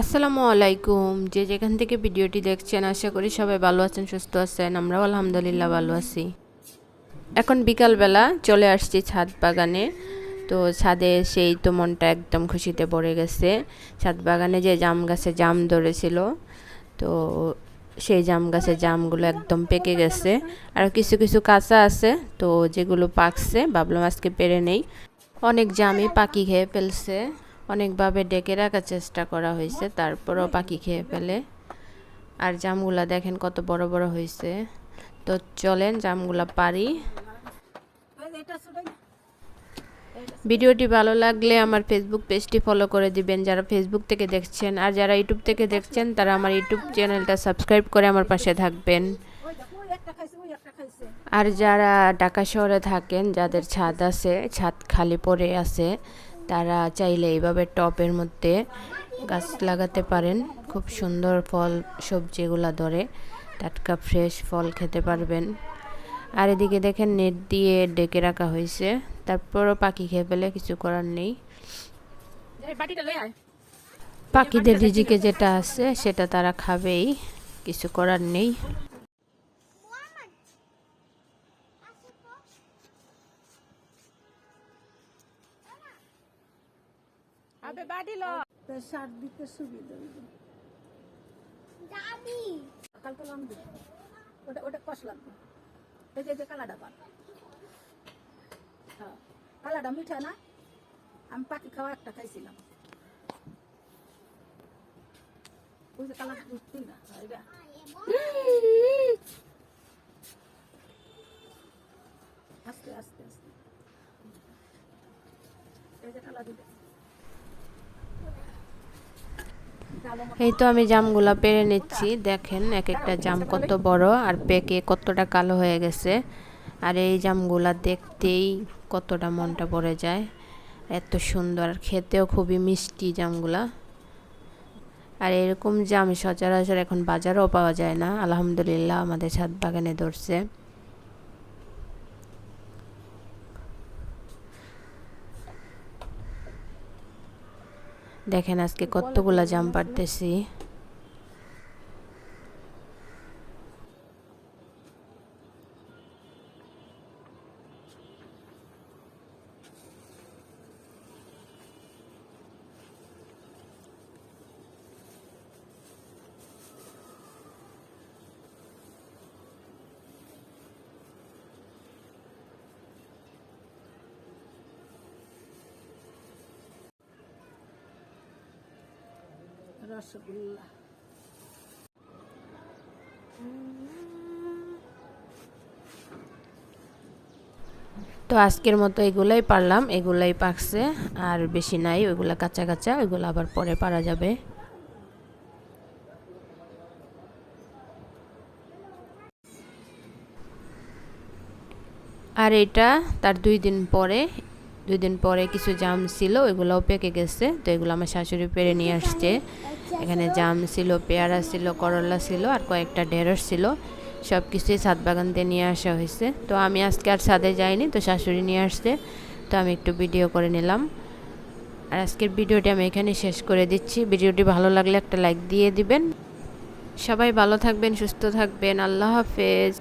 আসসালামু আলাইকুম। যে যেখান থেকে ভিডিওটি দেখছেন, আশা করি সবাই ভালো আছেন, সুস্থ আছেন। আমরাও আলহামদুলিল্লাহ ভালো আছি। এখন বিকালবেলা চলে আসছি ছাদ বাগানে। তো ছাদে সেই তো মনটা একদম খুশিতে পড়ে গেছে। ছাদ বাগানে যে জাম গাছে জাম ধরেছিল, তো সেই জাম গাছে জামগুলো একদম পেকে গেছে। আর কিছু কিছু কাঁচা আছে, তো যেগুলো পাকছে, ভাবলাম আজকে পেরে নেই। অনেক জামই পাখি খেয়ে ফেলছে। অনেকভাবে ডেকে রাখার চেষ্টা করা হয়েছে, তারপরও পাখি খেয়ে ফেলে। আর জামগুলা দেখেন কত বড় বড় হয়েছে। তো চলেন জামগুলা পারি ভিডিওটি ভালো লাগলে আমার ফেসবুক পেজটি ফলো করে দিবেন, যারা ফেসবুক থেকে দেখছেন আর যারা ইউটিউব থেকে দেখছেন, তারা আমার ইউটিউব চ্যানেলটা সাবস্ক্রাইব করে আমার পাশে থাকবেন। আর যারা ঢাকা শহরে থাকেন, যাদের ছাদ আছে, ছাদ খালি পড়ে আছে তারা চাইলে এইভাবে টপের মধ্যে গাছ লাগাতে পারেন। খুব সুন্দর ফল, সবজিগুলা ধরে টাটকা ফ্রেশ ফল খেতে পারবেন। আর এদিকে দেখেন নেট দিয়ে ডেকে রাখা হয়েছে। তারপরও পাখি খেয়ে ফেলে কিছু করার নেই। পাখিদের রিজিকে যেটা আছে, সেটা তারা খাবেই, কিছু করার নেই। আবে বাড়ি ল। তা সার দিতে সুবিধা হইবে। দাদি কালকে লাম দিবে ওটা ওটা কষ লাগবে এই যে যে কালাডা পান হ্যাঁ কালাডা মিঠা না? আমি পাখি খাওয়া একটা খাইছিলাম। ওই যে কালাডা বুঝতি না এটা আস্তে আস্তে আস্তে। এই যে কালা দিবে এই তো আমি জামগুলা পেরে নিচ্ছি। দেখেন এক একটা জাম কত বড় আর পেকে কতটা কালো হয়ে গেছে। আর এই জামগুলা দেখতেই কতটা মনটা পড়ে যায়। এত সুন্দর আর খেতেও খুবই মিষ্টি জামগুলা। আর এরকম জাম সচরাচর এখন বাজারেও পাওয়া যায় না। আলহামদুলিল্লাহ আমাদের ছাদ বাগানে ধরছে। দেখেন আজকে কতগুলা জাম পারতেছি। রসগোল্লা। তো আজকের মতো এগুলাই পারলাম, এগুলাই পাকছে, আর বেশি নাই, ওইগুলা কাঁচা কাঁচা, ওইগুলো আবার পরে পারা যাবে। আর এটা তার দুই দিন পরে দুই দিন পরে কিছু জাম ছিল, ওইগুলোও পেকে গেছে। তো এগুলো আমার শাশুড়ি পেরে নিয়ে আসছে। এখানে জাম ছিল, পেয়ারা ছিল, করলা ছিল, আর কয়েকটা ঢেঁড়স ছিল। সব কিছুই ছাদ দিয়ে নিয়ে আসা হয়েছে। তো আমি আজকে আর ছাদে যাইনি, তো শাশুড়ি নিয়ে আসছে। তো আমি একটু ভিডিও করে নিলাম। আর আজকের ভিডিওটি আমি এখানে শেষ করে দিচ্ছি। ভিডিওটি ভালো লাগলে একটা লাইক দিয়ে দিবেন। সবাই ভালো থাকবেন, সুস্থ থাকবেন। আল্লাহ হাফেজ।